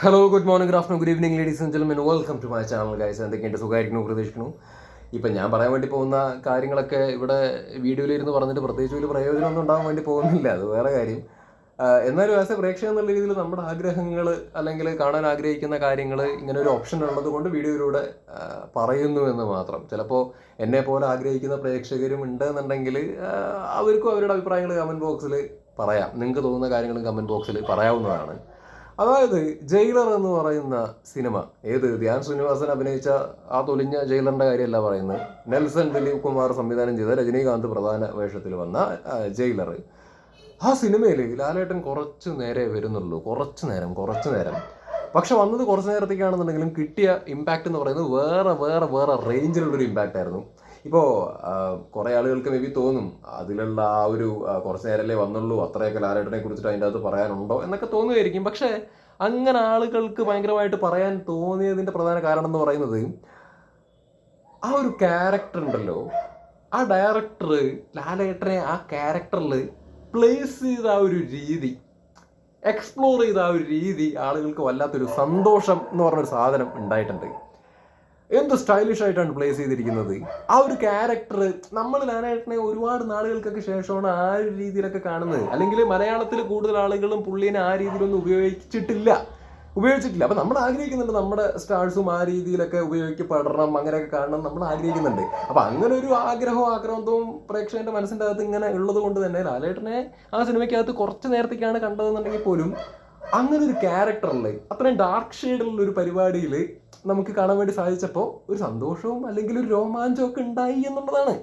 Hello good morning good afternoon good evening ladies and gentlemen welcome to my channel guys എന്തൊക്കെയുണ്ട്? സുഖമായിരിക്കുന്നു പ്രതീക്ഷിക്കുന്നു. ഇപ്പം ഞാൻ പറയാൻ വേണ്ടി പോകുന്ന കാര്യങ്ങളൊക്കെ ഇവിടെ വീഡിയോയിൽ ഇരുന്ന് പറഞ്ഞിട്ട് പ്രത്യേകിച്ച് ഒരു പ്രയോജനമൊന്നും ഉണ്ടാകാൻ വേണ്ടി പോകുന്നില്ല. അത് വേറെ കാര്യം. എന്നാലും ആസ് എ പ്രേക്ഷകൻ എന്നുള്ള രീതിയിൽ നമ്മുടെ ആഗ്രഹങ്ങൾ അല്ലെങ്കിൽ കാണാൻ ആഗ്രഹിക്കുന്ന കാര്യങ്ങൾ ഇങ്ങനെ ഒരു ഓപ്ഷൻ ഉള്ളത് കൊണ്ട് വീഡിയോയിലൂടെ പറയുന്നു എന്ന് മാത്രം. ചിലപ്പോൾ എന്നെ പോലെ ആഗ്രഹിക്കുന്ന പ്രേക്ഷകരും ഉണ്ട് എന്നുണ്ടെങ്കിൽ അവർക്കും അവരുടെ അഭിപ്രായങ്ങൾ കമന്റ് ബോക്സിൽ പറയാം. നിങ്ങൾക്ക് തോന്നുന്ന കാര്യങ്ങളും കമന്റ് ബോക്സിൽ പറയാവുന്നതാണ്. അതായത് ജയിലർ എന്ന് പറയുന്ന സിനിമ. ഏത്? ധ്യാൻ ശ്രീനിവാസൻ അഭിനയിച്ച ആ തൊലിഞ്ഞ ജയിലറിന്റെ കാര്യമല്ല പറയുന്നത്. നെൽസൺ ദിലീപ് കുമാർ സംവിധാനം ചെയ്ത രജനീകാന്ത് പ്രധാന വേഷത്തിൽ വന്ന ജയിലർ. ആ സിനിമയിൽ ലാലേട്ടൻ കുറച്ച് നേരെ വരുന്നുള്ളൂ. കുറച്ച് നേരം കുറച്ച് നേരം. പക്ഷെ വന്നത് കുറച്ച് നേരത്തേക്കാണെന്നുണ്ടെങ്കിലും കിട്ടിയ ഇമ്പാക്റ്റ് എന്ന് പറയുന്നത് വേറെ വേറെ വേറെ റേഞ്ചിലുള്ളൊരു ഇമ്പാക്റ്റ് ആയിരുന്നു. ഇപ്പോൾ കുറേ ആളുകൾക്ക് മേ ബി തോന്നും അതിലുള്ള ആ ഒരു കുറച്ച് നേരമല്ലേ വന്നുള്ളൂ അത്രയൊക്കെ ലാലേട്ടനെ കുറിച്ചിട്ട് അതിന്റെ അകത്ത് പറയാനുണ്ടോ എന്നൊക്കെ തോന്നുമായിരിക്കും പക്ഷേ അങ്ങനെ ആളുകൾക്ക് ഭയങ്കരമായിട്ട് പറയാൻ തോന്നിയതിന്റെ പ്രധാന കാരണം എന്ന് പറയുന്നത് ആ ഒരു ക്യാരക്ടർ ഉണ്ടല്ലോ. ആ ഡയറക്ടർ ലാലേട്ടനെ ആ ക്യാരക്ടറിൽ പ്ലേസ് ചെയ്ത ആ ഒരു രീതി എക്സ്പ്ലോർ ചെയ്ത ആ ഒരു രീതി ആളുകൾക്ക് വല്ലാത്തൊരു സന്തോഷം എന്ന് പറഞ്ഞൊരു സാധനം ഉണ്ടായിട്ടുണ്ട്. എന്ത് സ്റ്റൈലിഷ് ആയിട്ടാണ് പ്ലേസ് ചെയ്തിരിക്കുന്നത്? ആ ഒരു ക്യാരക്ടർ നമ്മൾ ലാലേട്ടനെ ഒരുപാട് നാളുകൾക്കൊക്കെ ശേഷമാണ് ആ ഒരു രീതിയിലൊക്കെ കാണുന്നത്. അല്ലെങ്കിൽ മലയാളത്തിൽ കൂടുതൽ ആളുകളും പുള്ളീനെ ആ രീതിയിലൊന്നും ഉപയോഗിച്ചിട്ടില്ല. ഉപയോഗിച്ചിട്ടില്ല. അപ്പം നമ്മൾ ആഗ്രഹിക്കുന്നുണ്ട് നമ്മുടെ സ്റ്റാർസും ആ രീതിയിലൊക്കെ ഉപയോഗിക്കപ്പെടണം അങ്ങനെയൊക്കെ കാണണം നമ്മൾ ആഗ്രഹിക്കുന്നുണ്ട്. അപ്പം അങ്ങനെ ഒരു ആഗ്രഹവും ആക്രാന്തവും പ്രേക്ഷകന്റെ മനസ്സിന്റെ അകത്ത് ഇങ്ങനെ ഉള്ളത് കൊണ്ട് തന്നെ ലാലേട്ടനെ ആ സിനിമയ്ക്കകത്ത് കുറച്ച് നേരത്തേക്കാണ് കണ്ടതെന്നുണ്ടെങ്കിൽ പോലും അങ്ങനെ ഒരു ക്യാരക്ടറിൽ അത്രയും ഡാർക്ക് ഷെയ്ഡുള്ള ഒരു പരിപാടിയിൽ നമുക്ക് കാണാൻ വേണ്ടി സാധിച്ചപ്പോൾ ഒരു സന്തോഷവും അല്ലെങ്കിൽ ഒരു രോമാഞ്ചവും ഒക്കെ ഉണ്ടായി എന്നുള്ളതാണ്.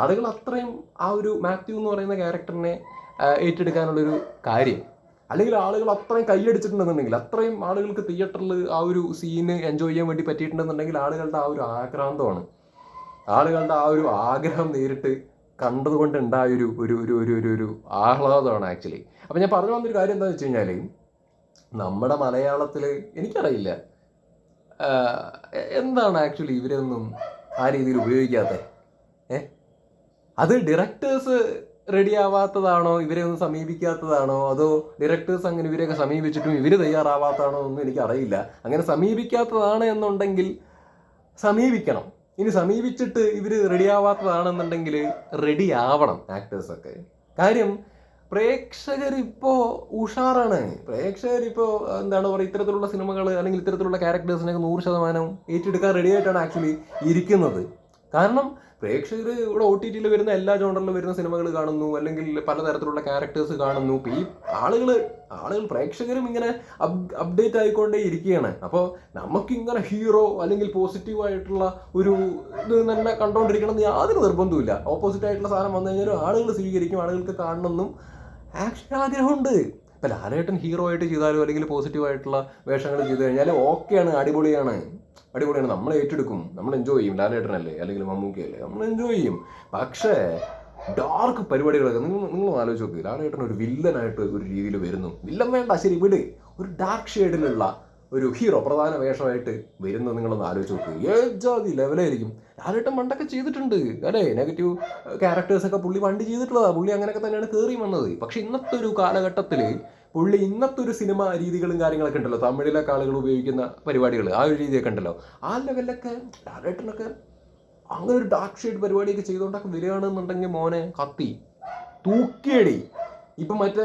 ആളുകൾ അത്രയും ആ ഒരു മാത്യു എന്ന് പറയുന്ന ക്യാരക്ടറിനെ ഏറ്റെടുക്കാനുള്ളൊരു കാര്യം. അല്ലെങ്കിൽ ആളുകൾ അത്രയും കൈയടിച്ചിട്ടുണ്ടെന്നുണ്ടെങ്കിൽ അത്രയും ആളുകൾക്ക് തിയേറ്ററിൽ ആ ഒരു സീന് എൻജോയ് ചെയ്യാൻ വേണ്ടി പറ്റിയിട്ടുണ്ടെന്നുണ്ടെങ്കിൽ ആളുകളുടെ ആ ഒരു ആക്രാന്തമാണ്. ആളുകളുടെ ആ ഒരു ആഗ്രഹം നേരിട്ട് കണ്ടതുകൊണ്ട് ഉണ്ടായ ഒരു ഒരു ഒരു ഒരു ഒരു ഒരു ആഹ്ലാദമാണ് ആക്ച്വലി അപ്പം ഞാൻ പറഞ്ഞു വന്നൊരു കാര്യം എന്താണെന്ന് വെച്ച് കഴിഞ്ഞാൽ നമ്മുടെ മലയാളത്തിൽ എനിക്കറിയില്ല. എന്താണ് ആക്ച്വലി ഇവരൊന്നും ആ രീതിയിൽ ഉപയോഗിക്കാത്ത? ഏ? അത് ഡയറക്ടേഴ്സ് റെഡി ആവാത്തതാണോ ഇവരെ ഒന്നും സമീപിക്കാത്തതാണോ? അതോ ഡയറക്ടേഴ്സ് അങ്ങനെ ഇവരെയൊക്കെ സമീപിച്ചിട്ടും ഇവർ തയ്യാറാവാത്തതാണോ ഒന്നും എനിക്ക് എനിക്കറിയില്ല. അങ്ങനെ സമീപിക്കാത്തതാണ് എന്നുണ്ടെങ്കിൽ സമീപിക്കണം. ഇനി സമീപിച്ചിട്ട് ഇവർ റെഡി ആവാത്തതാണെന്നുണ്ടെങ്കിൽ റെഡി ആവണം ആക്ടേഴ്സൊക്കെ കാര്യം പ്രേക്ഷകർ ഇപ്പോൾ ഉഷാറാണ്. പ്രേക്ഷകർ ഇപ്പോൾ എന്താണ് പറയുക ഇത്തരത്തിലുള്ള സിനിമകൾ അല്ലെങ്കിൽ ഇത്തരത്തിലുള്ള ക്യാരക്ടേഴ്സിനെ നൂറ് ശതമാനം ഏറ്റെടുക്കാൻ റെഡി ആയിട്ടാണ് ആക്ച്വലി ഇരിക്കുന്നത്. കാരണം പ്രേക്ഷകർ ഇവിടെ ഒ ടി ടിയിൽ വരുന്ന എല്ലാ ജോണറിലും വരുന്ന സിനിമകൾ കാണുന്നു അല്ലെങ്കിൽ പലതരത്തിലുള്ള ക്യാരക്ടേഴ്സ് കാണുന്നു. ഈ ആളുകൾ ആളുകൾ പ്രേക്ഷകരും ഇങ്ങനെ അപ്ഡേറ്റ് ആയിക്കൊണ്ടേ ഇരിക്കുകയാണ്. അപ്പോൾ നമുക്കിങ്ങനെ ഹീറോ അല്ലെങ്കിൽ പോസിറ്റീവായിട്ടുള്ള ഒരു ഇത് തന്നെ കണ്ടുകൊണ്ടിരിക്കണം എന്ന് യാതൊരു നിർബന്ധവുമില്ല. ഓപ്പോസിറ്റ് ആയിട്ടുള്ള സാധനം വന്നു കഴിഞ്ഞാൽ ആളുകൾ സ്വീകരിക്കും ആളുകൾക്ക് കാണണമെന്നും ആക്ഷൻ ആഗ്രഹമുണ്ട്. ഇപ്പം ലാലേട്ടൻ ഹീറോ ആയിട്ട് ചെയ്താലോ അല്ലെങ്കിൽ പോസിറ്റീവായിട്ടുള്ള വേഷങ്ങൾ ചെയ്തു കഴിഞ്ഞാൽ ഓക്കെയാണ് അടിപൊളിയാണ്. അടിപൊളിയാണ്. നമ്മൾ ഏറ്റെടുക്കും. നമ്മൾ എൻജോയ് ചെയ്യും. ലാലേട്ടനല്ലേ? അല്ലെങ്കിൽ മമ്മൂക്കിയല്ലേ? നമ്മൾ എൻജോയ് ചെയ്യും. പക്ഷേ ഡാർക്ക് പരിപാടികളൊക്കെ നിങ്ങൾ നിങ്ങൾ ആലോചിച്ച് നോക്ക്. ലാലേട്ടൻ ഒരു വില്ലനായിട്ട് ഒരു രീതിയിൽ വരുന്നു. വില്ലൻ വേണ്ട ശരി വിട്. ഒരു ഡാർക്ക് ഷെയ്ഡിലുള്ള ഒരു ഹീറോ പ്രധാന വേഷമായിട്ട് വരുന്നത് നിങ്ങളൊന്ന് ആലോചിച്ച് നോക്കൂ. ഏജാതി ലെവലായിരിക്കും? ലാലേട്ടൻ പണ്ടൊക്കെ ചെയ്തിട്ടുണ്ട്. അല്ലേ? നെഗറ്റീവ് ക്യാരക്ടേഴ്സൊക്കെ പുള്ളി പണ്ട് ചെയ്തിട്ടുള്ളതാണ് പുള്ളി അങ്ങനെയൊക്കെ തന്നെയാണ് കയറി വന്നത്. പക്ഷെ ഇന്നത്തെ ഒരു കാലഘട്ടത്തിൽ പുള്ളി ഇന്നത്തെ ഒരു സിനിമ രീതികളും കാര്യങ്ങളൊക്കെ ഉണ്ടല്ലോ. തമിഴിലൊക്കെ ആളുകൾ ഉപയോഗിക്കുന്ന പരിപാടികൾ ആ ഒരു രീതിയൊക്കെ ഉണ്ടല്ലോ. ആ ലെവലിലൊക്കെ ലാലേട്ടനൊക്കെ അങ്ങനെ ഒരു ഡാർക്ക് ഷെയ്ഡ് പരിപാടിയൊക്കെ ചെയ്തുകൊണ്ടൊക്കെ വരികയാണെന്നുണ്ടെങ്കിൽ മോനെ കത്തി. തൂക്കിയടി. ഇപ്പം മറ്റേ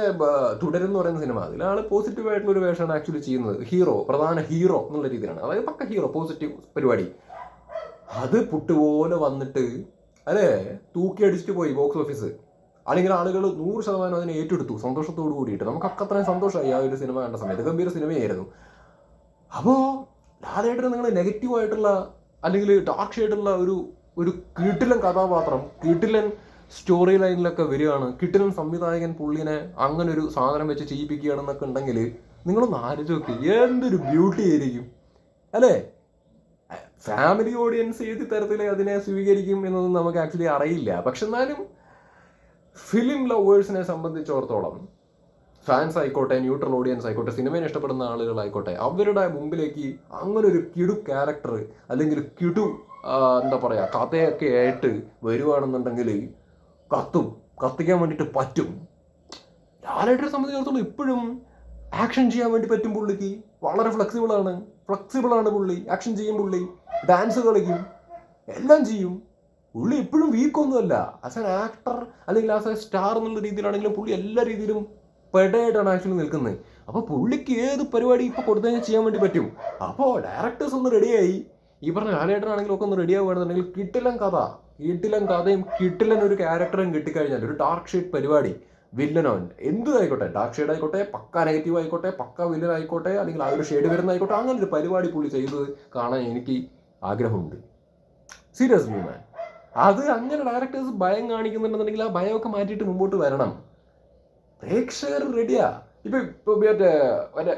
തുടരെന്ന് പറയുന്ന സിനിമ അതിൽ ആൾ പോസിറ്റീവ് ആയിട്ടുള്ള ഒരു വേഷമാണ് ആക്ച്വലി ചെയ്യുന്നത്. ഹീറോ പ്രധാന ഹീറോ എന്നുള്ള രീതിയിലാണ്. അതായത് പക്ക ഹീറോ പോസിറ്റീവ് പരിപാടി. അത് പുട്ടുപോലെ വന്നിട്ട് അല്ലേ? തൂക്കി അടിച്ചിട്ട് പോയി ബോക്സ് ഓഫീസ് അല്ലെങ്കിൽ ആളുകൾ നൂറ് ശതമാനം അതിനെ ഏറ്റെടുത്തു സന്തോഷത്തോട് കൂടിയിട്ട്. നമുക്ക് അക്കത്രയും സന്തോഷമായി ആ ഒരു സിനിമ കണ്ട സമയത്ത്. ഗംഭീര സിനിമയായിരുന്നു. അപ്പോൾ ലാലേട്ടന് നിങ്ങൾ നെഗറ്റീവ് ആയിട്ടുള്ള അല്ലെങ്കിൽ ഡാർക്ക് ഷെയ്ഡുള്ള ഒരു ഒരു കീട്ടിലൻ കഥാപാത്രം കീട്ടിലൻ സ്റ്റോറി ലൈനിലൊക്കെ വരികയാണ്. കിട്ടുന്ന സംവിധായകൻ പുള്ളിനെ അങ്ങനെ ഒരു സാധനം വെച്ച് ചെയ്യിപ്പിക്കുകയാണെന്നൊക്കെ ഉണ്ടെങ്കിൽ നിങ്ങളൊന്ന് ആലോചിച്ച് നോക്കി എന്തൊരു ബ്യൂട്ടി ആയിരിക്കും? അല്ലേ? ഫാമിലി ഓഡിയൻസ് ഏത് തരത്തിൽ അതിനെ സ്വീകരിക്കും എന്നൊന്നും നമുക്ക് ആക്ച്വലി അറിയില്ല. പക്ഷെ എന്നാലും ഫിലിം ലവേഴ്സിനെ സംബന്ധിച്ചിടത്തോളം ഫാൻസ് ആയിക്കോട്ടെ ന്യൂട്രൽ ഓഡിയൻസ് ആയിക്കോട്ടെ സിനിമയെ ഇഷ്ടപ്പെടുന്ന ആളുകളായിക്കോട്ടെ അവരുടെ മുമ്പിലേക്ക് അങ്ങനെ ഒരു കിടു ക്യാരക്ടർ അല്ലെങ്കിൽ കിടു എന്താ പറയുക കഥയൊക്കെ ആയിട്ട് വരുവാണെന്നുണ്ടെങ്കിൽ കത്തും കത്തിക്കാൻ വേണ്ടിയിട്ട് പറ്റും. ലാലേട്ടനെ സംബന്ധിച്ചിടത്തോളം ഇപ്പോഴും ആക്ഷൻ ചെയ്യാൻ വേണ്ടി പറ്റും പുള്ളിക്ക്. വളരെ ഫ്ലെക്സിബിളാണ് ഫ്ലെക്സിബിളാണ് പുള്ളി. ആക്ഷൻ ചെയ്യും പുള്ളി. ഡാൻസ് കളിക്കും. എല്ലാം ചെയ്യും. പുള്ളി ഇപ്പോഴും വീക്കൊന്നുമല്ല ആസ് എൻ ആക്ടർ അല്ലെങ്കിൽ ആസ് എ സ്റ്റാർ എന്നുള്ള രീതിയിലാണെങ്കിലും പുള്ളി എല്ലാ രീതിയിലും പെടയായിട്ടാണ് ആക്ച്വലി നിൽക്കുന്നത്. അപ്പോൾ പുള്ളിക്ക് ഏത് പരിപാടി ഇപ്പോൾ കൊടുത്തു കഴിഞ്ഞാൽ ചെയ്യാൻ വേണ്ടി പറ്റും? അപ്പോൾ ഡയറക്ടേഴ്സ് ഒന്ന് റെഡിയായി ഈ പറഞ്ഞ ലാലേട്ടനാണെങ്കിലും ഒക്കെ ഒന്ന് റെഡിയാവുകയാണെന്നുണ്ടെങ്കിൽ കിട്ടില്ല കഥ. കിട്ടിലൻ കഥയും കിട്ടിലൻ ഒരു ക്യാരക്ടറും കിട്ടിക്കഴിഞ്ഞാൽ ഒരു ഡാർക്ക് ഷെയ്ഡ് പരിപാടി വില്ലനോ എന്തായിക്കോട്ടെ ഡാർക്ക് ഷെയ്ഡ് ആയിക്കോട്ടെ പക്ക നെഗറ്റീവ് ആയിക്കോട്ടെ പക്ക വില്ലൻ ആയിക്കോട്ടെ അല്ലെങ്കിൽ ആ ഒരു ഷെയ്ഡ് വരുന്ന ആയിക്കോട്ടെ അങ്ങനെ ഒരു പരിപാടി പുള്ളി ചെയ്തത് കാണാൻ എനിക്ക് ആഗ്രഹമുണ്ട്. സീരിയസ് മാൻ അത് അങ്ങനെ ഡയറക്ടേഴ്സ് ഭയം കാണിക്കുന്നുണ്ടെന്നുണ്ടെങ്കിൽ ആ ഭയമൊക്കെ മാറ്റിയിട്ട് മുമ്പോട്ട് വരണം. പ്രേക്ഷകർ റെഡിയാ ഇപ്പൊ ഇപ്പൊ മറ്റേ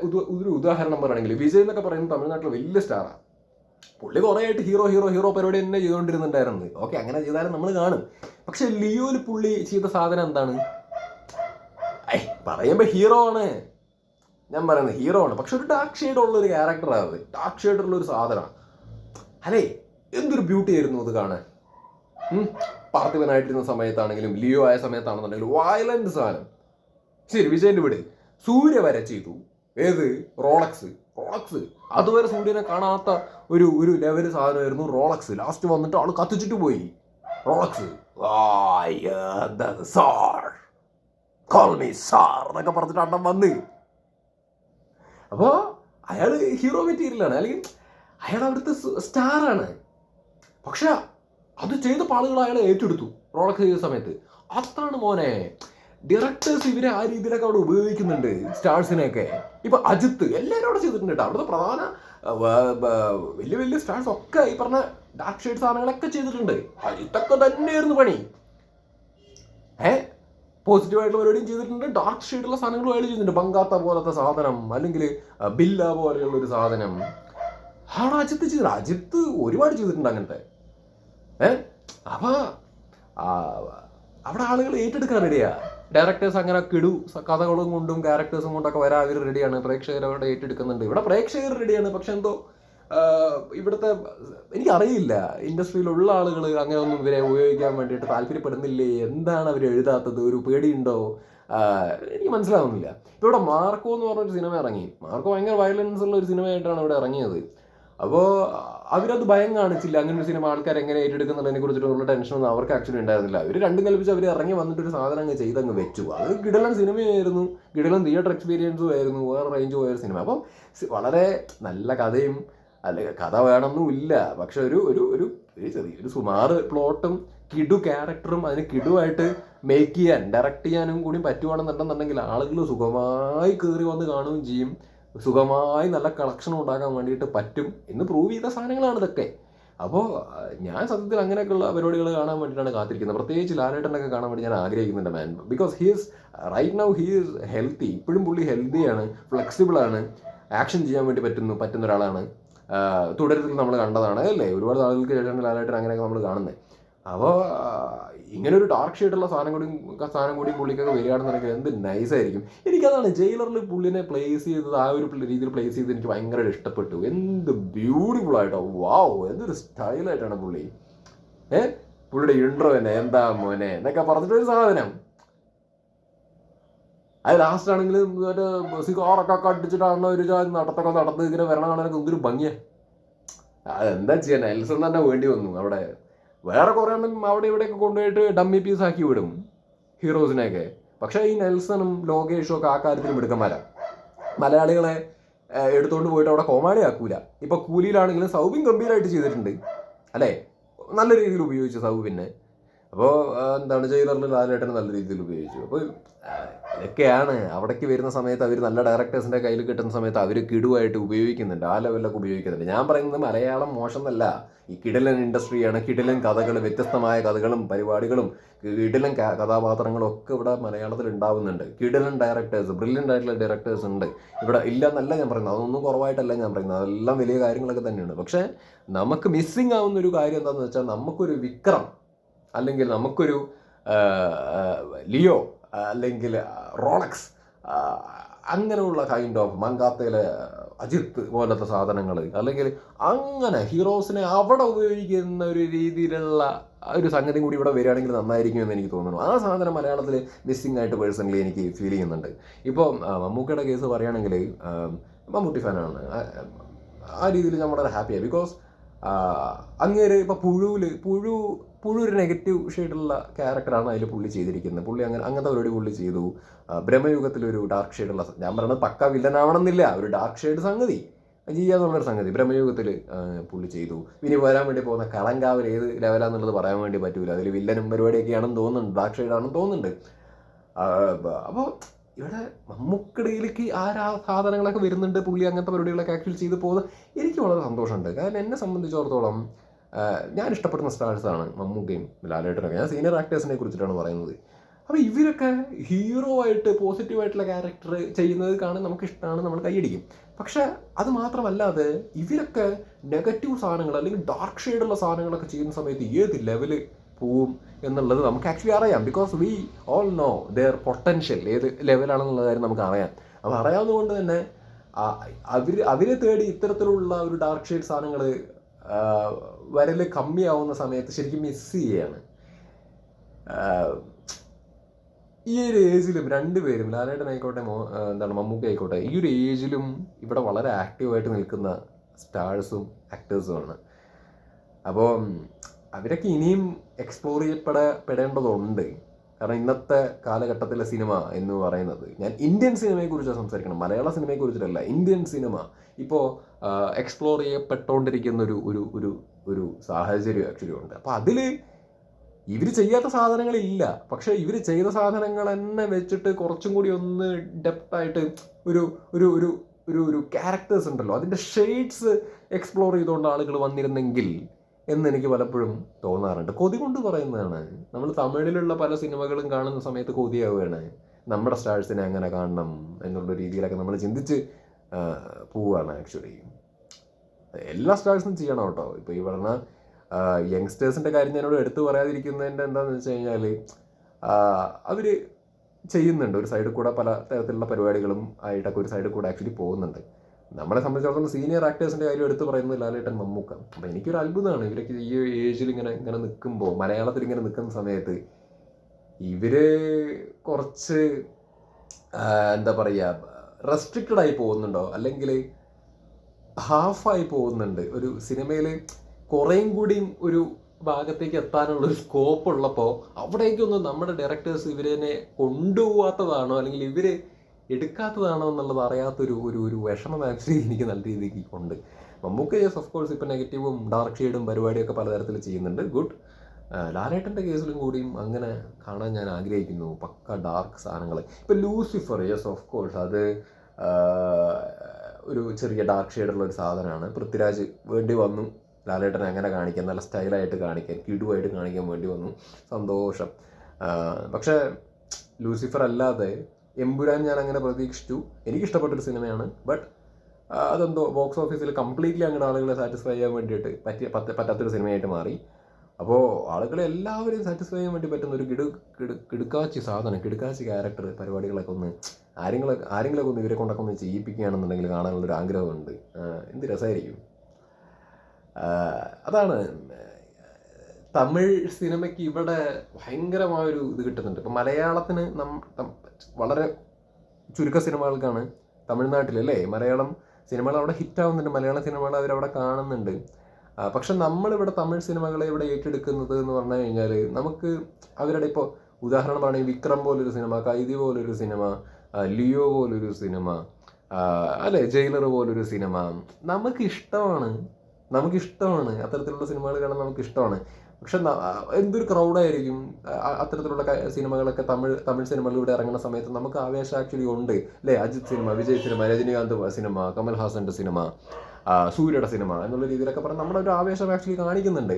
ഒരു ഉദാഹരണം പറയുകയാണെങ്കിൽ വിജയ് എന്നൊക്കെ പറയുന്നത് തമിഴ്നാട്ടിലെ വലിയ സ്റ്റാറാണ് പുള്ളി കുറേ ആയിട്ട് ഹീറോ ഹീറോ ഹീറോ പരിപാടി തന്നെ ചെയ്തുകൊണ്ടിരുന്നുണ്ടായിരുന്നു ഓക്കെ അങ്ങനെ ചെയ്താലും നമ്മൾ കാണും. പക്ഷെ ലിയോയിൽ പുള്ളി ചെയ്ത സാധനം എന്താണ്? ഐ പറയുമ്പോ ഹീറോ ആണ്. ഞാൻ പറയുന്നത് ഹീറോ ആണ്. പക്ഷെ ഒരു ഡാർക്ക് ഷെയ്ഡ് ഉള്ള ഒരു ക്യാരക്ടറാണ് അത്. ഡാർക്ക് ഷെയ്ഡ് ഉള്ള ഒരു സാധനമാണ്. അല്ലേ എന്തൊരു ബ്യൂട്ടി ആയിരുന്നു അത് കാണാൻ. പാർത്ഥിവനായിട്ടിരുന്ന സമയത്താണെങ്കിലും ലിയോ ആയ സമയത്താണെന്നുണ്ടെങ്കിലും വയലന്റ് സാധനം. ശരി വിജയന്റെ വീട്. സൂര്യ വരെ ചെയ്തു. ഏത്? റോളക്സ് റോളക്സ് അതുവരെ സൂര്യനെ കാണാത്ത ഒരു ഒരു ലെവൽ സാധനമായിരുന്നു റോളക്സ് ലാസ്റ്റ് വന്നിട്ട് ആൾ കത്തിച്ചിട്ട് പോയി. Rolex sir? എന്നൊക്കെ പറഞ്ഞിട്ട് അണ്ണം വന്ന്. അപ്പോൾ അയാൾ ഹീറോ മെറ്റീരിയലാണ് അല്ലെങ്കിൽ അയാൾ അവിടുത്തെ സ്റ്റാറാണ് പക്ഷെ അത് ചെയ്ത പാളുകൾ അയാളെ ഏറ്റെടുത്തു റോളക്സ് ചെയ്ത സമയത്ത്. അതാണ് മോനെ. ഡയറക്ടേഴ്സ് ഇവരെ ആ രീതിയിലൊക്കെ അവിടെ ഉപയോഗിക്കുന്നുണ്ട് സ്റ്റാർസിനെയൊക്കെ. ഇപ്പൊ അജിത്ത് എല്ലാവരും അവിടെ ചെയ്തിട്ടുണ്ട് അവിടുത്തെ പ്രധാന വലിയ വലിയ സ്റ്റാർസ് ഒക്കെ ഈ പറഞ്ഞ ഡാർക്ക് ഷെയ്ഡ് സാധനങ്ങളൊക്കെ ചെയ്തിട്ടുണ്ട്. അജിത്തൊക്കെ തന്നെയായിരുന്നു പണി. ഏ? പോസിറ്റീവായിട്ടുള്ള പരിപാടിയും ചെയ്തിട്ടുണ്ട്. ഡാർക്ക് ഷെയ്ഡുള്ള സാധനങ്ങളും അയാൾ ചെയ്തിട്ടുണ്ട് ബങ്കാത്ത പോലത്തെ സാധനം അല്ലെങ്കിൽ ബില്ല പോലെയുള്ള ഒരു സാധനം. ആണ് അജിത്ത് ചെയ്തത്? അജിത്ത് ഒരുപാട് ചെയ്തിട്ടുണ്ട് അങ്ങനത്തെ. ഏ? അപ്പൊ ആ, അവിടെ ആളുകൾ ഏറ്റെടുക്കാൻ റെഡിയാ ഡയറക്ടേഴ്സ് അങ്ങനെ കിടു കഥകളും കൊണ്ടും ക്യാരക്ടേഴ്സും കൊണ്ടൊക്കെ വരാൻ അവർ റെഡിയാണ് പ്രേക്ഷകർ അവിടെ ഏറ്റെടുക്കുന്നുണ്ട്. ഇവിടെ പ്രേക്ഷകർ റെഡിയാണ് പക്ഷെ എന്തോ ഇവിടുത്തെ എനിക്കറിയില്ല. ഇൻഡസ്ട്രിയിലുള്ള ആളുകൾ അങ്ങനെ ഒന്നും ഇവരെ ഉപയോഗിക്കാൻ വേണ്ടിയിട്ട് താല്പര്യപ്പെടുന്നില്ലേ? എന്താണ് അവർ എഴുതാത്തത്? ഒരു പേടിയുണ്ടോ? എനിക്ക് മനസ്സിലാവുന്നില്ല. ഇവിടെ മാർക്കോ എന്ന് പറഞ്ഞൊരു സിനിമ ഇറങ്ങി. മാർക്കോ ഭയങ്കര വയലൻസ് ഉള്ള ഒരു സിനിമയായിട്ടാണ് ഇവിടെ ഇറങ്ങിയത്. അപ്പോൾ അവരത് ഭയം കാണിച്ചില്ല. അങ്ങനെ ഒരു സിനിമ ആൾക്കാർ എങ്ങനെ ഏറ്റെടുക്കുന്നുള്ളതിനെ കുറിച്ചിട്ടുള്ള ടെൻഷനൊന്നും അവർക്ക് ആക്ച്വലി ഉണ്ടായിരുന്നില്ല. അവർ രണ്ടും കൽപ്പിച്ച് അവർ ഇറങ്ങി വന്നിട്ട് ഒരു സാധനം അങ്ങ് ചെയ്ത് അങ്ങ് വെച്ചു. അത് കിടലൻ സിനിമയായിരുന്നു. കിടലൻ തിയേറ്റർ എക്സ്പീരിയൻസും ആയിരുന്നു. വേറെ റേഞ്ച് പോയ സിനിമ അപ്പം വളരെ നല്ല കഥയും അല്ലെങ്കിൽ കഥ വേണമെന്നുമില്ല പക്ഷെ ഒരു ഒരു ഒരു ഒരു ചെറിയൊരു സുമാറ് പ്ലോട്ടും കിടു ക്യാരക്ടറും അതിന് കിടുവായിട്ട് മേക്ക് ചെയ്യാൻ ഡയറക്റ്റ് ചെയ്യാനും കൂടി പറ്റുവാണെന്നുണ്ടെന്നുണ്ടെങ്കിൽ ആളുകൾ സുഖമായി കയറി വന്ന് കാണുകയും ചെയ്യും. സുഖമായി നല്ല കളക്ഷൻ ഉണ്ടാക്കാൻ വേണ്ടിയിട്ട് പറ്റും എന്ന് പ്രൂവ് ചെയ്ത സാധനങ്ങളാണ് ഇതൊക്കെ. അപ്പോൾ ഞാൻ സത്യത്തിൽ അങ്ങനെയൊക്കെയുള്ള പരിപാടികൾ കാണാൻ വേണ്ടിയിട്ടാണ് കാത്തിരിക്കുന്നത്. പ്രത്യേകിച്ച് ലാലേട്ടനൊക്കെ കാണാൻ വേണ്ടി ഞാൻ ആഗ്രഹിക്കുന്നുണ്ട് man because he is right now he is healthy ഇപ്പോഴും പുള്ളി ഹെൽത്തിയാണ് ഫ്ലെക്സിബിളാണ് ആക്ഷൻ ചെയ്യാൻ വേണ്ടി പറ്റുന്നു പറ്റുന്ന ഒരാളാണ്. തുടരത്തിൽ നമ്മൾ കണ്ടതാണ് അല്ലേ? ഒരുപാട് നാളുകൾക്ക് ശേഷമാണ് ലാലേട്ടൻ അങ്ങനെയൊക്കെ നമ്മൾ കാണുന്നത്. അപ്പോൾ ഇങ്ങനെ ഒരു ഡാർക്ക് ഷെയ്ഡുള്ള സാധനം കൂടി സാധനം കൂടി പുള്ളിക്കൊക്കെ വരികയാണെന്നുണ്ടെങ്കിൽ എന്ത് നൈസായിരിക്കും എനിക്കതാണ് ജയിലറിൽ പുള്ളിനെ പ്ലേസ് ചെയ്തത് ആ ഒരു രീതിയിൽ പ്ലേസ് ചെയ്ത് എനിക്ക് ഭയങ്കരമായിട്ട് ഇഷ്ടപ്പെട്ടു. എന്ത് ബ്യൂട്ടിഫുൾ ആയിട്ടോ വാവ് എന്തൊരു സ്റ്റൈലായിട്ടാണ് പുള്ളി. ഏ? പുള്ളിയുടെ ഇൻട്രോ തന്നെ എന്താ മോനെ എന്നൊക്കെ പറഞ്ഞിട്ടൊരു സാധനം. അത് ലാസ്റ്റ് ആണെങ്കിൽ മറ്റേ സിഗാറൊക്കെ കടിച്ചിട്ടാണ് ഒരു നടത്തൊക്കെ നടന്ന് ഇങ്ങനെ വരണ കാണാനൊക്കെ എന്തൊരു ഭംഗിയാ. അതെന്താ ചെയ്യാൻ നെൽസൺ തന്നെ വേണ്ടി വന്നു അവിടെ. വേറെ കുറേ എണ്ണം അവിടെ ഇവിടെയൊക്കെ കൊണ്ടുപോയിട്ട് ഡമ്മി പീസ് ആക്കി വിടും. ഹീറോസിനെയൊക്കെ. പക്ഷേ ഈ നെൽസണും ലോകേഷും ഒക്കെ ആ കാര്യത്തിൽ മിടുക്കന്മാരാ. മലയാളികളെ എടുത്തുകൊണ്ട് പോയിട്ട് അവിടെ കോമാളി ആക്കൂല. ഇപ്പൊ കൂലിയിലാണെങ്കിലും സൗബിൻ ഗംഭീരമായിട്ട് ചെയ്തിട്ടുണ്ട്. അല്ലേ? നല്ല രീതിയിൽ ഉപയോഗിച്ചു സൗബിനെ. അപ്പോൾ എന്താണ് ജയിലറിൽ ലാലേട്ടനെ നല്ല രീതിയിൽ ഉപയോഗിച്ചു. അപ്പോൾ ഇതൊക്കെയാണ്. അവിടേക്ക് വരുന്ന സമയത്ത് അവർ നല്ല ഡയറക്ടേഴ്സിന്റെ കയ്യിൽ കിട്ടുന്ന സമയത്ത് അവർ കിടുവായിട്ട് ഉപയോഗിക്കുന്നുണ്ട്. ആ ലെവലിലൊക്കെ ഉപയോഗിക്കുന്നുണ്ട്. ഞാൻ പറയുന്നത് മലയാളം മോശമെന്നല്ല. ഈ കിടലൻ ഇൻഡസ്ട്രിയാണ്. കിടലൻ കഥകൾ വ്യത്യസ്തമായ കഥകളും പരിപാടികളും കിടലൻ കഥാപാത്രങ്ങളും ഒക്കെ ഇവിടെ മലയാളത്തിൽ ഉണ്ടാവുന്നുണ്ട്. കിടലൻ ഡയറക്ടേഴ്സ് ബ്രില്യന്റ് ആയിട്ടുള്ള ഡയറക്ടേഴ്സ് ഉണ്ട്. ഇവിടെ ഇല്ല എന്നല്ല ഞാൻ പറയുന്നത്. അതൊന്നും കുറവായിട്ടല്ല ഞാൻ പറയുന്നത്. അതെല്ലാം വലിയ കാര്യങ്ങളൊക്കെ തന്നെയാണ്. പക്ഷേ നമുക്ക് മിസ്സിങ് ആവുന്ന ഒരു കാര്യം എന്താണെന്ന് വെച്ചാൽ നമുക്കൊരു വിക്രം അല്ലെങ്കിൽ നമുക്കൊരു ലിയോ അല്ലെങ്കിൽ റോളക്സ് അങ്ങനെയുള്ള കൈൻഡ് ഓഫ് മങ്കാത്തയിലെ അജിത്ത് പോലത്തെ സാധനങ്ങൾ അല്ലെങ്കിൽ അങ്ങനെ ഹീറോസിനെ അവിടെ ഉപയോഗിക്കുന്ന ഒരു രീതിയിലുള്ള ഒരു സംഗതി കൂടി ഇവിടെ വരികയാണെങ്കിൽ നന്നായിരിക്കും എന്ന് എനിക്ക് തോന്നുന്നു. ആ സാധനം മലയാളത്തിൽ മിസ്സിംഗ് ആയിട്ട് പേഴ്സണലി എനിക്ക് ഫീൽ ചെയ്യുന്നുണ്ട്. ഇപ്പോൾ മമ്മൂക്കയുടെ കേസ് പറയുകയാണെങ്കിൽ മമ്മൂട്ടി ഫാനാണ്. ആ, രീതിയിൽ വളരെ ഹാപ്പിയാണ് ബിക്കോസ് അങ്ങേര് ഇപ്പോൾ പുഴുവിൽ പുഴു പുഴു ഒരു നെഗറ്റീവ് ഷെയ്ഡുള്ള ക്യാരക്ടറാണ് അതിൽ പുള്ളി ചെയ്തിരിക്കുന്നത്. പുള്ളി അങ്ങനെ അങ്ങനത്തെ പരിപാടി പുള്ളി ചെയ്തു. ബ്രഹ്മയുഗത്തിലൊരു ഡാർക്ക് ഷെയ്ഡുള്ള ഞാൻ പറയുന്നത് പക്ക വില്ലനാവണമെന്നില്ല ഒരു ഡാർക്ക് ഷെയ്ഡ് സംഗതി. ചെയ്യാന്നുള്ളൊരു സംഗതി. ബ്രഹ്മയുഗത്തിൽ പുള്ളി ചെയ്തു. ഇനി വരാൻ വേണ്ടി പോകുന്ന കളങ്കാവൽ ഏത് ലെവലാന്നുള്ളത് പറയാൻ വേണ്ടി പറ്റൂല. അതിൽ വില്ലനും പരിപാടിയൊക്കെയാണെന്ന് തോന്നുന്നുണ്ട്. ഡാർക്ക് ഷെയ്ഡാണെന്ന് തോന്നുന്നുണ്ട്. അപ്പോൾ ഇവിടെ നമുക്കിടയിലേക്ക് ആരാ സാധനങ്ങളൊക്കെ വരുന്നുണ്ട് പുള്ളി അങ്ങനത്തെ പരിപാടികളൊക്കെ ആക്ച്വലി ചെയ്ത് പോകുന്നത്? എനിക്ക് വളരെ സന്തോഷമുണ്ട്. കാരണം എന്നെ സംബന്ധിച്ചിടത്തോളം ഞാൻ ഇഷ്ടപ്പെടുന്ന സ്റ്റാർസാണ് മമ്മൂക്കയും ലാലേട്ടനൊക്കെ ഞാൻ സീനിയർ ആക്ടേഴ്സിനെ കുറിച്ചിട്ടാണ് പറയുന്നത്. അപ്പോൾ ഇവരൊക്കെ ഹീറോ ആയിട്ട് പോസിറ്റീവായിട്ടുള്ള ക്യാരക്ടർ ചെയ്യുന്നത് കാണാൻ നമുക്ക് ഇഷ്ടമാണ് നമ്മൾ കൈയടിക്കും. പക്ഷെ അത് മാത്രമല്ലാതെ ഇവരൊക്കെ നെഗറ്റീവ് സാധനങ്ങൾ അല്ലെങ്കിൽ ഡാർക്ക് ഷെയ്ഡുള്ള സാധനങ്ങളൊക്കെ ചെയ്യുന്ന സമയത്ത് ഏത് ലെവൽ പോവും എന്നുള്ളത് നമുക്ക് ആക്ച്വലി അറിയാം. Because we all know their potential ഏത് ലെവലാണെന്നുള്ള കാര്യം നമുക്ക് അറിയാം. അപ്പോൾ അറിയാവുന്നതുകൊണ്ട് തന്നെ അവർ അവരെ തേടി ഇത്തരത്തിലുള്ള ഒരു ഡാർക്ക് ഷെയ്ഡ് സാധനങ്ങൾ വരൽ കമ്മിയാവുന്ന സമയത്ത് ശരിക്കും മിസ് ചെയ്യാണ്. ഈ ഒരു ഏജിലും രണ്ടുപേരും ലാലേട്ടൻ ആയിക്കോട്ടെ മോ എന്താണ് മമ്മൂക്ക ആയിക്കോട്ടെ ഈ ഒരു ഏജിലും ഇവിടെ വളരെ ആക്റ്റീവായിട്ട് നിൽക്കുന്ന സ്റ്റാഴ്സും ആക്ടേഴ്സുമാണ് അപ്പോൾ അവരൊക്കെ ഇനിയും എക്സ്പ്ലോർ ചെയ്യപ്പെടപ്പെടേണ്ടതുണ്ട് കാരണം ഇന്നത്തെ കാലഘട്ടത്തിലെ സിനിമ എന്ന് പറയുന്നത് ഞാൻ ഇന്ത്യൻ സിനിമയെക്കുറിച്ചാണ് സംസാരിക്കണം. മലയാള സിനിമയെക്കുറിച്ചിട്ടല്ല ഇന്ത്യൻ സിനിമ ഇപ്പോൾ എക്സ്പ്ലോർ ചെയ്യപ്പെട്ടുകൊണ്ടിരിക്കുന്ന ഒരു ഒരു ഒരു ഒരു സാഹചര്യം ആക്ച്വലി ഉണ്ട്. അപ്പോൾ അതിൽ ഇവർ ചെയ്യാത്ത സാധനങ്ങളില്ല. പക്ഷേ ഇവർ ചെയ്ത സാധനങ്ങൾ തന്നെ വെച്ചിട്ട് കുറച്ചും കൂടി ഒന്ന് ഡെപ്തായിട്ട് ഒരു ഒരു ഒരു ഒരു ഒരു ക്യാരക്ടേഴ്സ് ഉണ്ടല്ലോ. അതിന്റെ ഷെയ്ഡ്സ് എക്സ്പ്ലോർ ചെയ്തുകൊണ്ട് ആളുകൾ വന്നിരുന്നെങ്കിൽ എന്ന് എനിക്ക് പലപ്പോഴും തോന്നാറുണ്ട്. കൊതി കൊണ്ട് പറയുന്നതാണ്. നമ്മൾ തമിഴിലുള്ള പല സിനിമകളും കാണുന്ന സമയത്ത് കൊതിയാവുകയാണ്. നമ്മുടെ സ്റ്റാഴ്സിനെ അങ്ങനെ കാണണം എന്നുള്ള രീതിയിലൊക്കെ നമ്മൾ ചിന്തിച്ച് പോവുകയാണ് ആക്ച്വലി എല്ലാ സ്റ്റാർസും ചെയ്യണം കേട്ടോ. ഇപ്പോൾ ഈ പറഞ്ഞ യങ്സ്റ്റേഴ്സിന്റെ കാര്യം ഞാനോട് എടുത്തു പറയാതിരിക്കുന്നതിന്റെ എന്താണെന്ന് വെച്ച് കഴിഞ്ഞാൽ അവർ ചെയ്യുന്നുണ്ട്. ഒരു സൈഡിൽ കൂടെ പല തരത്തിലുള്ള പരിപാടികളും ആയിട്ടൊക്കെ ഒരു സൈഡിൽ കൂടെ ആക്ച്വലി പോകുന്നുണ്ട്. നമ്മളെ സംബന്ധിച്ചിടത്തോളം സീനിയർ ആക്ടേഴ്സിന്റെ കാര്യം എടുത്തു പറയുന്നത് ലാലേട്ടൻ മമ്മൂക്ക. അപ്പം എനിക്കൊരു അത്ഭുതമാണ് ഇവരൊക്കെ ഈ ഏജിൽ ഇങ്ങനെ ഇങ്ങനെ നിൽക്കുമ്പോൾ മലയാളത്തിൽ ഇങ്ങനെ നിൽക്കുന്ന സമയത്ത് ഇവർ കുറച്ച് എന്താ പറയുക റെസ്ട്രിക്റ്റഡ് ആയി പോകുന്നുണ്ടോ? അല്ലെങ്കിൽ ഹാഫായി പോകുന്നുണ്ട്. ഒരു സിനിമയിൽ കുറേയും കൂടിയും ഒരു ഭാഗത്തേക്ക് എത്താനുള്ള ഒരു സ്കോപ്പ് ഉള്ളപ്പോൾ അവിടേക്കൊന്നും നമ്മുടെ ഡയറക്ടേഴ്സ് ഇവരെ കൊണ്ടുപോകാത്തതാണോ അല്ലെങ്കിൽ ഇവർ എടുക്കാത്തതാണോ എന്നുള്ളത് അറിയാത്തൊരു ഒരു ഒരു വിഷമം ആക്ച്വലി എനിക്ക് നല്ല രീതിക്ക് ഉണ്ട് മമ്മൂക്ക യെസ് ഓഫ് കോഴ്സ് ഇപ്പം നെഗറ്റീവും ഡാർക്ക് ഷെയ്ഡും പരിപാടിയൊക്കെ പലതരത്തിൽ ചെയ്യുന്നുണ്ട്. ഗുഡ് ലാലേട്ടന്റെ കേസിലും കൂടിയും അങ്ങനെ കാണാൻ ഞാൻ ആഗ്രഹിക്കുന്നു. പക്ക ഡാർക്ക് സാധനങ്ങൾ ഇപ്പം ലൂസിഫർ യെസ് ഓഫ് കോഴ്സ് അത് ഒരു ചെറിയ ഡാർക്ക് ഷെയ്ഡുള്ള ഒരു സാധനമാണ്. പൃഥ്വിരാജ് വേണ്ടി വന്നു. ലാലേട്ടനെ അങ്ങനെ കാണിക്കാൻ നല്ല സ്റ്റൈലായിട്ട് കാണിക്കാൻ കിടുവായിട്ട് കാണിക്കാൻ വേണ്ടി വന്നു. സന്തോഷം. പക്ഷേ ലൂസിഫർ അല്ലാതെ എംപുരാൻ ഞാൻ അങ്ങനെ പ്രതീക്ഷിച്ചു. എനിക്കിഷ്ടപ്പെട്ടൊരു സിനിമയാണ്. ബട്ട് അതെന്തോ ബോക്സ് ഓഫീസിൽ കംപ്ലീറ്റ്ലി അങ്ങനെ ആളുകളെ സാറ്റിസ്ഫൈ ചെയ്യാൻ വേണ്ടിയിട്ട് പറ്റിയ പറ്റ പറ്റാത്തൊരു സിനിമയായിട്ട് മാറി. അപ്പോൾ ആളുകളെ എല്ലാവരെയും സാറ്റിസ്ഫൈ ചെയ്യാൻ വേണ്ടി പറ്റുന്ന ഒരു കിടു കിടു കിടുക്കാച്ചി സാധനം കിടുക്കാച്ചി ക്യാരക്ടർ പരിപാടികളൊക്കെ ഒന്ന് ആരെങ്കിലും ആരെങ്കിലുമൊക്കെ ഒന്ന് ഇവരെ കൊണ്ടൊക്കെ ഒന്ന് ചെയ്യിപ്പിക്കുകയാണെന്നുണ്ടെങ്കിൽ കാണാനുള്ളൊരു ആഗ്രഹമുണ്ട്. എന്ത് രസമായിരിക്കും അതാണ് തമിഴ് സിനിമയ്ക്ക് ഇവിടെ ഭയങ്കരമായൊരു ഇത് കിട്ടുന്നുണ്ട്. ഇപ്പം മലയാളത്തിന് നം വളരെ ചുരുക്ക സിനിമകൾക്കാണ് തമിഴ്നാട്ടിലല്ലേ മലയാളം സിനിമകൾ അവിടെ ഹിറ്റാവുന്നുണ്ട്. മലയാള സിനിമകൾ അവരവിടെ കാണുന്നുണ്ട്. പക്ഷെ നമ്മളിവിടെ തമിഴ് സിനിമകളെ ഇവിടെ ഏറ്റെടുക്കുന്നത് എന്ന് പറഞ്ഞു കഴിഞ്ഞാൽ നമുക്ക് അവരുടെ ഇപ്പോൾ ഉദാഹരണമാണ് വിക്രം പോലൊരു സിനിമ കൈതി പോലൊരു സിനിമ ലിയോ പോലൊരു സിനിമ അല്ലെ ജയിലർ പോലൊരു സിനിമ നമുക്ക് ഇഷ്ടമാണ് നമുക്ക് ഇഷ്ടമാണ് അത്തരത്തിലുള്ള സിനിമകൾ കാണാൻ നമുക്ക് ഇഷ്ടമാണ് പക്ഷെ എന്തൊരു ക്രൗഡായിരിക്കും അത്തരത്തിലുള്ള സിനിമകളൊക്കെ തമിഴ് തമിഴ് സിനിമകളിലൂടെ ഇറങ്ങുന്ന സമയത്ത് നമുക്ക് ആവേശം ആക്ച്വലി ഉണ്ട്. അല്ലേ Ajith cinema Vijay cinema Rajinikanth cinema Kamal ഹാസന്റെ cinema സൂര്യയുടെ സിനിമ എന്നുള്ള രീതിയിലൊക്കെ പറഞ്ഞ് നമ്മുടെ ഒരു ആവേശം ആക്ച്വലി കാണിക്കുന്നുണ്ട്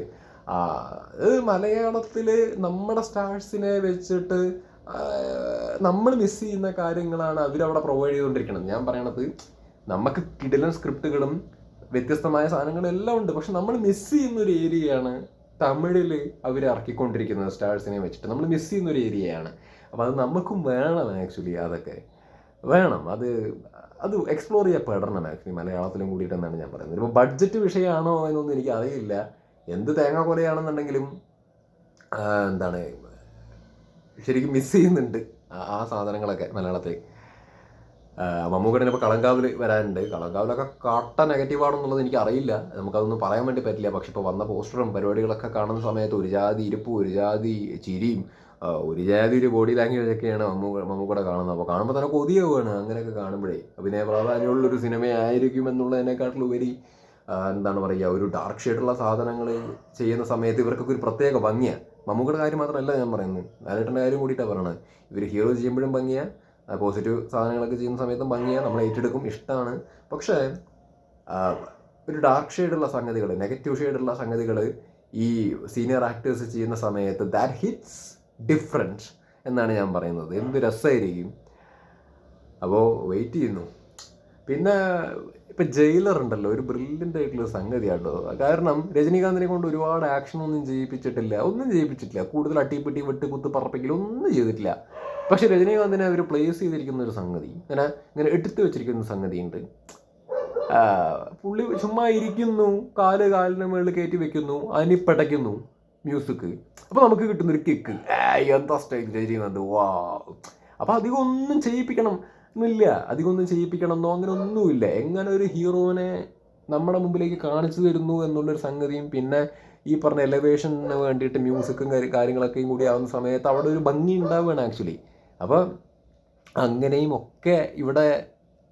മലയാളത്തിൽ നമ്മുടെ സ്റ്റാർസിനെ വെച്ചിട്ട് നമ്മൾ മിസ് ചെയ്യുന്ന കാര്യങ്ങളാണ് അവരവിടെ പ്രൊവൈഡ് ചെയ്തുകൊണ്ടിരിക്കുന്നത്. ഞാൻ പറയണത് നമുക്ക് കിടിലൻ സ്ക്രിപ്റ്റുകളും വ്യത്യസ്തമായ സാധനങ്ങളും എല്ലാം ഉണ്ട്. പക്ഷെ നമ്മൾ മിസ് ചെയ്യുന്ന ഒരു ഏരിയയാണ് തമിഴിൽ അവർ ഇറക്കിക്കൊണ്ടിരിക്കുന്നത് സ്റ്റാർസിനെ വെച്ചിട്ട്. നമ്മൾ മിസ് ചെയ്യുന്ന ഒരു ഏരിയയാണ്. അപ്പോൾ അത് നമുക്കും വേണം ആക്ച്വലി അതൊക്കെ. വേണം. അത് അത് എക്സ്പ്ലോർ ചെയ്യപ്പെടണം ആക്ച്വലി മലയാളത്തിലും കൂടിയിട്ടെന്നാണ് ഞാൻ പറയുന്നത്. ഇപ്പോൾ ബഡ്ജറ്റ് വിഷയമാണോ എന്നൊന്നും എനിക്ക് അറിയില്ല. എന്ത് തേങ്ങ കൊലയാണെന്നുണ്ടെങ്കിലും എന്താണ് ശരിക്കും മിസ് ചെയ്യുന്നുണ്ട്. ആ- സാധനങ്ങളൊക്കെ മലയാളത്തിൽ മമ്മൂക്കടൻ ഇപ്പോൾ കളങ്കാവിൽ വരാനുണ്ട്. കളങ്കാവിലൊക്കെ കട്ട നെഗറ്റീവ് ആണെന്നുള്ളത് എനിക്ക് അറിയില്ല. നമുക്കതൊന്നും പറയാൻ വേണ്ടി പറ്റില്ല. പക്ഷെ ഇപ്പോൾ വന്ന പോസ്റ്ററും പരിപാടികളൊക്കെ കാണുന്ന സമയത്ത് ഒരു ജാതി ഇരിപ്പും ഒരു ജാതി ചിരിയും ഒരു ജാതി ഒരു ബോഡി ലാംഗ്വേജ് ഒക്കെയാണ് മമ്മൂ മമ്മൂക്കട കാണുന്നത്. അപ്പോൾ കാണുമ്പോൾ തന്നെ കൊതിയാവുകയാണ്. അങ്ങനെയൊക്കെ കാണുമ്പോഴേ അഭിനയ പ്രാധാന്യമുള്ളൊരു സിനിമയായിരിക്കും എന്നുള്ളതിനെക്കാട്ടിലുപരി എന്താണ് പറയുക ഒരു ഡാർക്ക് ഷെയ്ഡുള്ള സാധനങ്ങൾ ചെയ്യുന്ന സമയത്ത് ഇവർക്കൊക്കെ ഒരു പ്രത്യേക ഭംഗിയാണ് മമ്മൂക്കയുടെ കാര്യം മാത്രമല്ല ഞാൻ പറയുന്നത്. ലാലേട്ടന്റെ കാര്യം കൂടിയിട്ടാണ് പറയണത്. ഇവർ ഹീറോ ചെയ്യുമ്പോഴും ഭംഗിയാണ് പോസിറ്റീവ് സാധനങ്ങളൊക്കെ ചെയ്യുന്ന സമയത്തും ഭംഗിയാണ് നമ്മൾ ഏറ്റെടുക്കും ഇഷ്ടമാണ് പക്ഷേ ഒരു ഡാർക്ക് ഷെയ്ഡുള്ള സംഗതികൾ നെഗറ്റീവ് ഷെയ്ഡുള്ള സംഗതികൾ ഈ സീനിയർ ആക്ടേഴ്സ് ചെയ്യുന്ന സമയത്ത് ദാറ്റ് ഹിറ്റ്സ് ഡിഫറെന്റ് എന്നാണ് ഞാൻ പറയുന്നത്. എന്ത് രസമായിരിക്കും. അപ്പോൾ വെയിറ്റ് ചെയ്യുന്നു. പിന്നെ ഇപ്പം ജയിലർ ഉണ്ടല്ലോ ഒരു ബ്രില്യന്റ് ആയിട്ടുള്ള സംഗതിയാട്ടോ കാരണം രജനീകാന്തിനെ കൊണ്ട് ഒരുപാട് ആക്ഷൻ ഒന്നും ചെയ്യിപ്പിച്ചിട്ടില്ല ഒന്നും ചെയ്യിപ്പിച്ചിട്ടില്ല. കൂടുതൽ അട്ടിപ്പിട്ടി വെട്ട് കുത്ത് പറപ്പിക്കൽ ഒന്നും ചെയ്തിട്ടില്ല. പക്ഷെ രജനീകാന്തിനെ അവർ പ്ലേസ് ചെയ്തിരിക്കുന്ന ഒരു സംഗതി ഇങ്ങനെ ഇങ്ങനെ എടുത്തു വെച്ചിരിക്കുന്ന സംഗതിയുണ്ട്. പുള്ളി ചുമ്മാ ഇരിക്കുന്നു കാൽ കാലിന് മുകളിൽ കയറ്റി വെക്കുന്നു അനിപ്പടയ്ക്കുന്നു മ്യൂസിക് അപ്പോൾ നമുക്ക് കിട്ടുന്ന ഒരു കിക്ക് എന്താ സ്റ്റൈൽ രജനീകാന്ത്? വാ അപ്പോൾ അധികം ഒന്നും ചെയ്യിപ്പിക്കണം. എന്നില്ല അധികം ഒന്നും ചെയ്യിപ്പിക്കണമെന്നോ അങ്ങനെ ഒന്നുമില്ല എങ്ങനെ ഒരു ഹീറോനെ നമ്മുടെ മുമ്പിലേക്ക് കാണിച്ചു തരുന്നു എന്നുള്ളൊരു സംഗതിയും പിന്നെ ഈ പറഞ്ഞ എലവേഷന് വേണ്ടിയിട്ട് മ്യൂസിക്കും കാര്യ- കാര്യങ്ങളൊക്കെയും കൂടി ആവുന്ന സമയത്ത് അവിടെ ഒരു ഭംഗി ഉണ്ടാവുകയാണ് ആക്ച്വലി അപ്പോൾ അങ്ങനെയും ഒക്കെ ഇവിടെ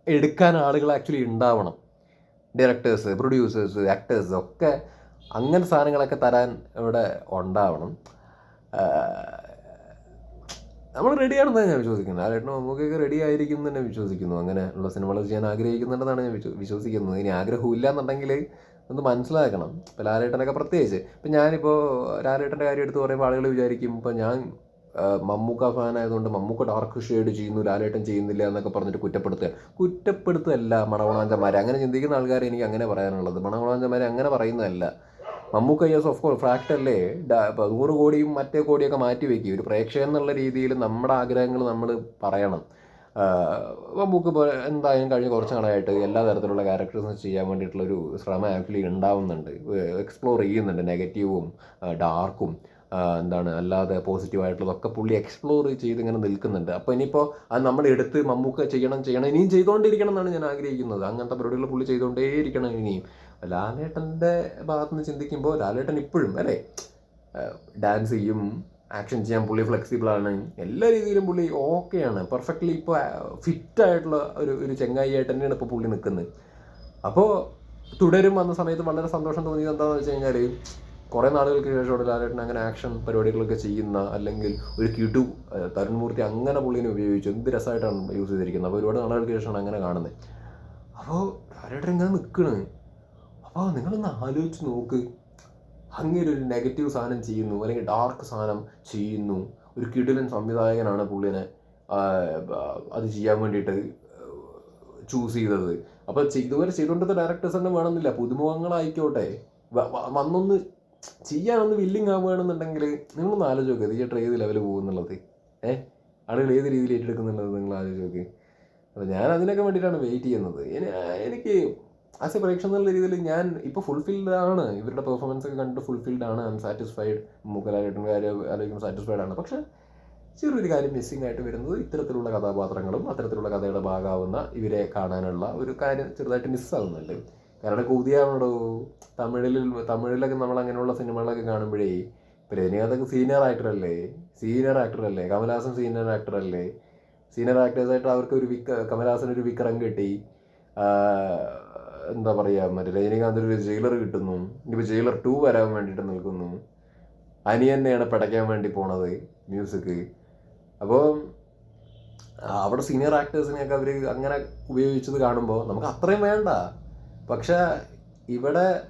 എടുക്കാൻ ആളുകൾ ആക്ച്വലി ഉണ്ടാവണം. ഡയറക്ടേഴ്സ് പ്രൊഡ്യൂസേഴ്സ് ആക്ടേഴ്സ് ഒക്കെ അങ്ങനെ സാധനങ്ങളൊക്കെ തരാൻ ഇവിടെ ഉണ്ടാവണം. നമ്മൾ റെഡിയാണെന്നാണ് ഞാൻ വിശ്വസിക്കുന്നത്. ആരേട്ടനും നമുക്കൊക്കെ റെഡി ആയിരിക്കും തന്നെ വിശ്വസിക്കുന്നു. അങ്ങനെ ഉള്ള സിനിമകൾ ചെയ്യാൻ ആഗ്രഹിക്കുന്നുണ്ടെന്നാണ് ഞാൻ വിശ്വ- വിശ്വസിക്കുന്നത്. ഇനി ആഗ്രഹമില്ല എന്നുണ്ടെങ്കിൽ ഒന്ന് മനസ്സിലാക്കണം. ഇപ്പോൾ ലാലേട്ടനൊക്കെ പ്രത്യേകിച്ച് ഇപ്പം ഞാനിപ്പോൾ ലാലേട്ടന്റെ കാര്യം എടുത്ത് പറയുമ്പോൾ ആളുകൾ വിചാരിക്കും ഇപ്പോൾ ഞാൻ മമ്മൂക്ക ഫാൻ ആയതുകൊണ്ട് മമ്മൂക്ക ഡാർക്ക് ഷെയ്ഡ് ചെയ്യുന്നു ലാലേട്ടൻ ചെയ്യുന്നില്ല എന്നൊക്കെ പറഞ്ഞിട്ട് കുറ്റപ്പെടുത്തുക. കുറ്റപ്പെടുത്തല്ല മണവണാഞ്ചന്മാരെ അങ്ങനെ ചിന്തിക്കുന്ന ആൾക്കാരെ എനിക്ക് അങ്ങനെ പറയാനുള്ളത്. മണവണാഞ്ചന്മാരെ അങ്ങനെ പറയുന്നതല്ല. മമ്മൂക്ക യെസ് ഓഫ് കോഴ്സ് ഇപ്പൊ നൂറ് കോടിയും മറ്റേ കോടിയൊക്കെ മാറ്റി വെക്കും. ഒരു പ്രേക്ഷകൻ എന്നുള്ള രീതിയിൽ നമ്മുടെ ആഗ്രഹങ്ങൾ നമ്മൾ പറയണം. മമ്മൂക്ക് എന്തായാലും കഴിഞ്ഞ കുറച്ച് നാളായിട്ട് എല്ലാ തരത്തിലുള്ള ക്യാരക്ടേഴ്സും ചെയ്യാൻ വേണ്ടിയിട്ടുള്ള ഒരു ശ്രമം ആക്ച്വലി ഉണ്ടാവുന്നുണ്ട്. എക്സ്പ്ലോർ ചെയ്യുന്നുണ്ട്. നെഗറ്റീവും ഡാർക്കും എന്താണ് അല്ലാതെ പോസിറ്റീവായിട്ടുള്ളതൊക്കെ പുള്ളി എക്സ്പ്ലോർ ചെയ്ത് ഇങ്ങനെ നിൽക്കുന്നുണ്ട്. അപ്പോൾ ഇനിയിപ്പോൾ അത് നമ്മൾ എടുത്ത് മമ്മൂക്ക ചെയ്യണം ചെയ്യണം ഇനിയും ചെയ്തുകൊണ്ടിരിക്കണം എന്നാണ് ഞാൻ ആഗ്രഹിക്കുന്നത്. അങ്ങനത്തെ പരിപാടികൾ പുള്ളി ചെയ്തുകൊണ്ടേയിരിക്കണം ഇനിയും. ലാലേട്ടന്റെ ഭാഗത്ത് നിന്ന് ചിന്തിക്കുമ്പോൾ ലാലേട്ടൻ ഇപ്പോഴും അല്ലേ? ഡാൻസ് ചെയ്യും ആക്ഷൻ ചെയ്യാൻ പുള്ളി ഫ്ലെക്സിബിൾ ആണ്. എല്ലാ രീതിയിലും പുള്ളി ഓക്കെയാണ് പെർഫെക്റ്റ്ലി ഇപ്പോൾ ഫിറ്റ് ആയിട്ടുള്ള ഒരു ഒരു ചെങ്ങായി ആയിട്ട് തന്നെയാണ് ഇപ്പോൾ പുള്ളി നിൽക്കുന്നത്. അപ്പോൾ തുടരും വന്ന സമയത്ത് വളരെ സന്തോഷം തോന്നിയത് എന്താണെന്ന് വെച്ച് കഴിഞ്ഞാൽ കുറേ നാളുകൾക്ക് ശേഷമാണ് ലാലേട്ടൻ അങ്ങനെ ആക്ഷൻ പരിപാടികളൊക്കെ ചെയ്യുന്ന അല്ലെങ്കിൽ ഒരു കിടു തരുൺമൂർത്തി അങ്ങനെ പുള്ളിനെ ഉപയോഗിച്ചു എന്ത് രസമായിട്ടാണ് യൂസ് ചെയ്തിരിക്കുന്നത്. അപ്പോൾ ഒരുപാട് നാളുകൾക്ക് ശേഷമാണ് അങ്ങനെ കാണുന്നത്. അപ്പോൾ ലാലേട്ടൻ ഇങ്ങനെ നിൽക്കണ്. അപ്പോൾ നിങ്ങളൊന്ന് ആലോചിച്ച് നോക്ക്. അങ്ങനെ ഒരു നെഗറ്റീവ് സാധനം ചെയ്യുന്നു അല്ലെങ്കിൽ ഡാർക്ക് സാധനം ചെയ്യുന്നു. ഒരു കിടിലൻ സംവിധായകനാണ് പുള്ളിനെ അത് ചെയ്യാൻ വേണ്ടിയിട്ട് ചൂസ് ചെയ്തത്. അപ്പോൾ ഇതുവരെ ചെയ്തുകൊണ്ടത്തെ ഡയറക്ടേഴ്സ് തന്നെ വേണമെന്നില്ല. പുതുമുഖങ്ങളായിക്കോട്ടെ. വന്നൊന്ന് ചെയ്യാനൊന്ന് വില്ലിങ് ആവുകയാണെന്നുണ്ടെങ്കിൽ നിങ്ങളൊന്ന് ആലോചിച്ച് നോക്കുക തിയേറ്റർ ഏത് ലെവൽ പോകുന്നുള്ളത്. ഏ? ആളുകൾ ഏത് രീതിയിൽ ഏറ്റെടുക്കുന്നുള്ളത് നിങ്ങൾ ആലോചിച്ച് നോക്കി. അപ്പോൾ ഞാൻ അതിനൊക്കെ വേണ്ടിയിട്ടാണ് വെയിറ്റ് ചെയ്യുന്നത്. എനി- എനിക്ക് ആസ് എ പ്രേക്ഷ എന്നുള്ള രീതിയിൽ ഞാൻ ഇപ്പോൾ ഫുൾഫിൽഡ് ആണ്. ഇവരുടെ പെർഫോമൻസ് ഒക്കെ കണ്ടിട്ട് ഫുൾഫിൽഡ് ആണ്. ഐ എം സാറ്റിസ്ഫൈഡ് മൂക്കലാലേട്ടന്റെ കാര്യം ആലോചിക്കുമ്പോൾ സാറ്റിസ്ഫൈഡ് ആണ്. പക്ഷേ ചെറിയൊരു കാര്യം മിസ്സിംഗ് ആയിട്ട് വരുന്നത് ഇത്തരത്തിലുള്ള കഥാപാത്രങ്ങളും അത്തരത്തിലുള്ള കഥയുടെ ഭാഗമാവുന്ന ഇവരെ കാണാനുള്ള ഒരു കാര്യം ചെറുതായിട്ട് മിസ്സാവുന്നുണ്ട് കാരണം കൂതിയാണല്ലോ തമിഴിൽ തമിഴിലൊക്കെ നമ്മൾ അങ്ങനെയുള്ള സിനിമകളൊക്കെ കാണുമ്പോഴേ ഇപ്പം രജനീകാന്തൊക്കെ സീനിയർ ആക്ടറല്ലേ സീനിയർ ആക്ടറല്ലേ കമൽഹാസൻ സീനിയർ ആക്ടറല്ലേ സീനിയർ ആക്ടേഴ്സായിട്ട് അവർക്ക് ഒരു വിക്ര കമൽഹാസൻ ഒരു വിക്രം കിട്ടി. എന്താ പറയുക മറ്റേ രജനീകാന്ത് ഒരു ജയിലർ കിട്ടുന്നു. ഇനിയിപ്പോൾ ജയിലർ ടു വരാൻ വേണ്ടിയിട്ട് നിൽക്കുന്നു. അനിയന്നെയാണ് പിടയ്ക്കാൻ വേണ്ടി പോണത് മ്യൂസിക് അപ്പോൾ അവിടെ സീനിയർ ആക്ടേഴ്സിനെയൊക്കെ അവർ അങ്ങനെ ഉപയോഗിച്ചത് കാണുമ്പോൾ നമുക്ക് അത്രയും വേണ്ട. പക്ഷെ ഇവിടെ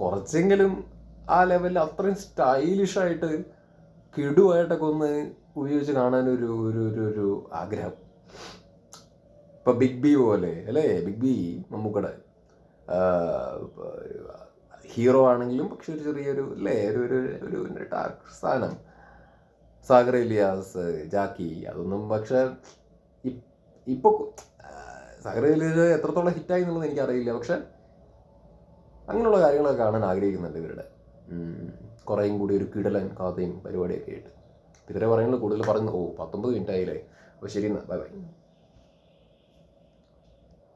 കുറച്ചെങ്കിലും ആ ലെവലിൽ അത്രയും സ്റ്റൈലിഷായിട്ട് കിടുവായിട്ടൊക്കെ ഒന്ന് ഉപയോഗിച്ച് കാണാനൊരു ഒരു ഒരു ഒരു ആഗ്രഹം. ഇപ്പം ബിഗ് ബി പോലെ അല്ലേ? ബിഗ് ബി നമുക്കടെ ഹീറോ ആണെങ്കിലും പക്ഷെ ഒരു ചെറിയൊരു അല്ലേ? ഒരു ഒരു ഒരു സാധനം. സാഗർ ഇലിയാസ് ജാക്കി അതൊന്നും പക്ഷെ ഇ- ഇത് എത്രത്തോളം ഹിറ്റായി എന്നുള്ളത് എനിക്കറിയില്ല. പക്ഷെ അങ്ങനെയുള്ള കാര്യങ്ങളൊക്കെ കാണാൻ ആഗ്രഹിക്കുന്നുണ്ട് ഇവരുടെ. കുറേയും കൂടി ഒരു കിടലൻ കഥയും പരിപാടിയൊക്കെ ആയിട്ട്. ഇതുവരെ പറയുന്നത് കൂടുതൽ പറഞ്ഞു ഓ പത്തൊമ്പത് മിനിറ്റ് ആയില്ലേ? അപ്പോൾ ശരി എന്നാൽ ബൈ ബൈ